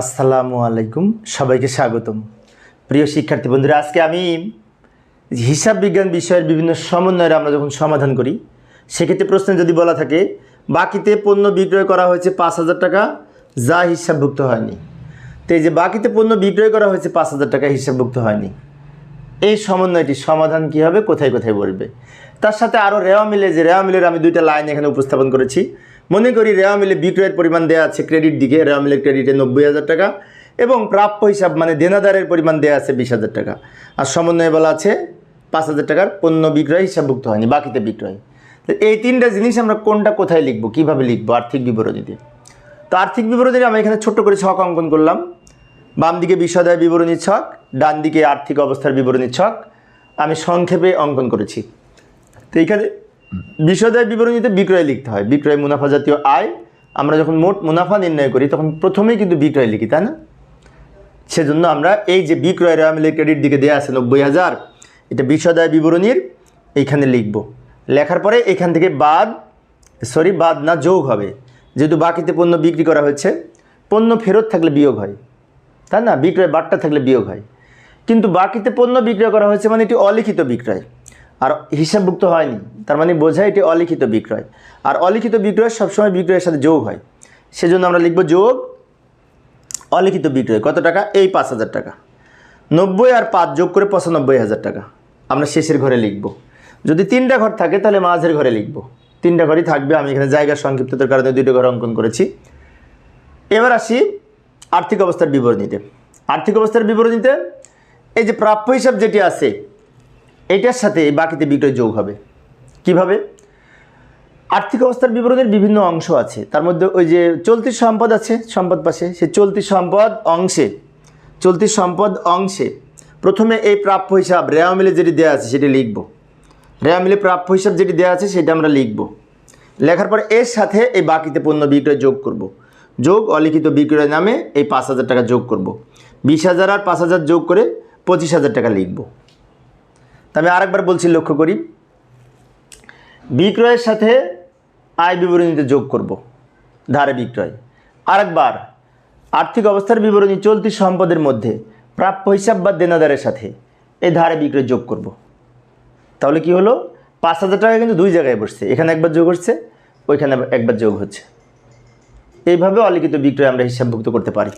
আসসালামু আলাইকুম, সবাইকে স্বাগতম। প্রিয় শিক্ষার্থী বন্ধুরা, আজকে আমি হিসাব বিজ্ঞান বিষয়ের বিভিন্ন সমন্বয়ের আমরা যখন সমাধান করি, সেক্ষেত্রে প্রশ্নে যদি বলা থাকে, বাকিতে পণ্য বিক্রয় করা হয়েছে পাঁচ হাজার টাকা, যা হিসাবভুক্ত হয়নি। তো এই যে বাকিতে পণ্য বিক্রয় করা হয়েছে পাঁচ হাজার টাকা, হিসাবভুক্ত হয়নি। এই সমন্বয়টি সমাধান কী হবে, কোথায় কোথায় বলবে? তার সাথে আরও রেওয়া মিলে, যে রেওয়া মিলের আমি দুইটা লাইন এখানে উপস্থাপন করেছি। মনে করি রেওয়া মিলে বিক্রয়ের পরিমাণ দেওয়া আছে ক্রেডিট দিকে রেওয়া মিলের ক্রেডিটে নব্বই হাজার টাকা এবং প্রাপ্য হিসাব মানে দেনাদারের পরিমাণ দেওয়া আছে বিশ হাজার টাকা। আর সমন্বয়ে বলা আছে পাঁচ হাজার টাকার পণ্য বিক্রয়, হিসাবভুক্ত হয়নি, বাকিতে বিক্রয়। এই তিনটা জিনিস আমরা কোনটা কোথায় লিখব, কীভাবে লিখব, আর্থিক বিবরণীতে। তো আর্থিক বিবরণীতে আমি এখানে ছোট্ট করে ছক অঙ্কন করলাম। বাম দিকে বিষয়দায় বিবরণী ছক, ডান দিকে আর্থিক অবস্থার বিবরণী ছক, আমি সংক্ষেপে অঙ্কন করেছি। তো এইখানে বিষয়দায় বিবরণীতে বিক্রয় লিখতে হয়। বিক্রয় মুনাফা জাতীয় আয়। আমরা যখন মোট মুনাফা নির্ণয় করি, তখন প্রথমেই কিন্তু বিক্রয় লিখি, তাই না? সেজন্য আমরা এই যে বিক্রয় রেওয়ামিলের ক্রেডিট দিকে দেওয়া আছে নব্বই হাজার, এটা বিষয়দায় বিবরণীর এইখানে লিখব। লেখার পরে এখান থেকে বাদ সরি বাদ না যোগ হবে। যেহেতু বাকিতে পণ্য বিক্রি করা হয়েছে, পণ্য ফেরত থাকলে বিয়োগ হয়, তাই না? বিক্রয় বাট্টা থাকলে বিয়োগ হয়। কিন্তু বাকিতে পণ্য বিক্রয় করা হয়েছে মানে এটি অলিখিত বিক্রয়। আর হিসাবভুক্ত হয়নি। তার মানে বোঝায় এটি অলিখিত বিক্রয়। আর অলিখিত বিক্রয় সবসময় বিক্রয়ের সাথে যোগ হয়। সেজন্য আমরা লিখব যোগ অলিখিত বিক্রয়। কত টাকা? এই পাঁচ হাজার টাকা। নব্বই আর পাঁচ যোগ করে পঁচানব্বই হাজার টাকা। আমরা শেষের ঘরে লিখব। যদি তিনটা ঘর থাকে, তাহলে মাঝের ঘরে লিখব। তিনটা ঘরই থাকবে, আমি এখানে জায়গার সংক্ষিপ্ততার কারণে দুটো ঘর অঙ্কন করেছি। এবার আসি আর্থিক অবস্থার বিবরণীতে। আর্থিক অবস্থার বিবরণীতে এই যে প্রাপ্য হিসাব যেটি আছে এটার সাথে বাকিতে বিক্রয় যোগ হবে। কীভাবে? আর্থিক অবস্থার বিবরণের বিভিন্ন অংশ আছে। তার মধ্যে ওই যে চলতি সম্পদ আছে, সম্পদ পাশে। সে চলতি সম্পদ অংশে, চলতি সম্পদ অংশে। প্রথমে এই প্রাপ্য হিসাব রেয়া মিলে যেটি দেওয়া আছে সেটি লিখব। রেয়া মিলে প্রাপ্য হিসাব যেটি দেওয়া আছে সেটা আমরা লিখব। লেখার পর এর সাথে এই বাকিতে পণ্য বিক্রয় যোগ করব। যোগ অলিখিত বিক্রয় নামে এই পাঁচ হাজার টাকা যোগ করব। বিশ হাজার আর পাঁচ হাজার যোগ করে পঁচিশ হাজার টাকা লিখব। আমি আরেকবার বলছি, লক্ষ্য করি। বিক্রয়ের সাথে আয় বিবরণীতে যোগ করব, ধারে বিক্রয়। আরেকবার, আর্থিক অবস্থার বিবরণী চলতি সম্পদের মধ্যে, প্রাপ্য হিসাব বা দেনাদারের সাথে এই ধারে বিক্রয় যোগ করব। তাহলে কি হলো? পাঁচ হাজার টাকা কিন্তু দুই জায়গায় বসছে, এখানে একবার যোগ হচ্ছে, ওইখানে একবার যোগ হচ্ছে। এইভাবে অলিখিত বিক্রয় আমরা হিসাবভুক্ত করতে পারি।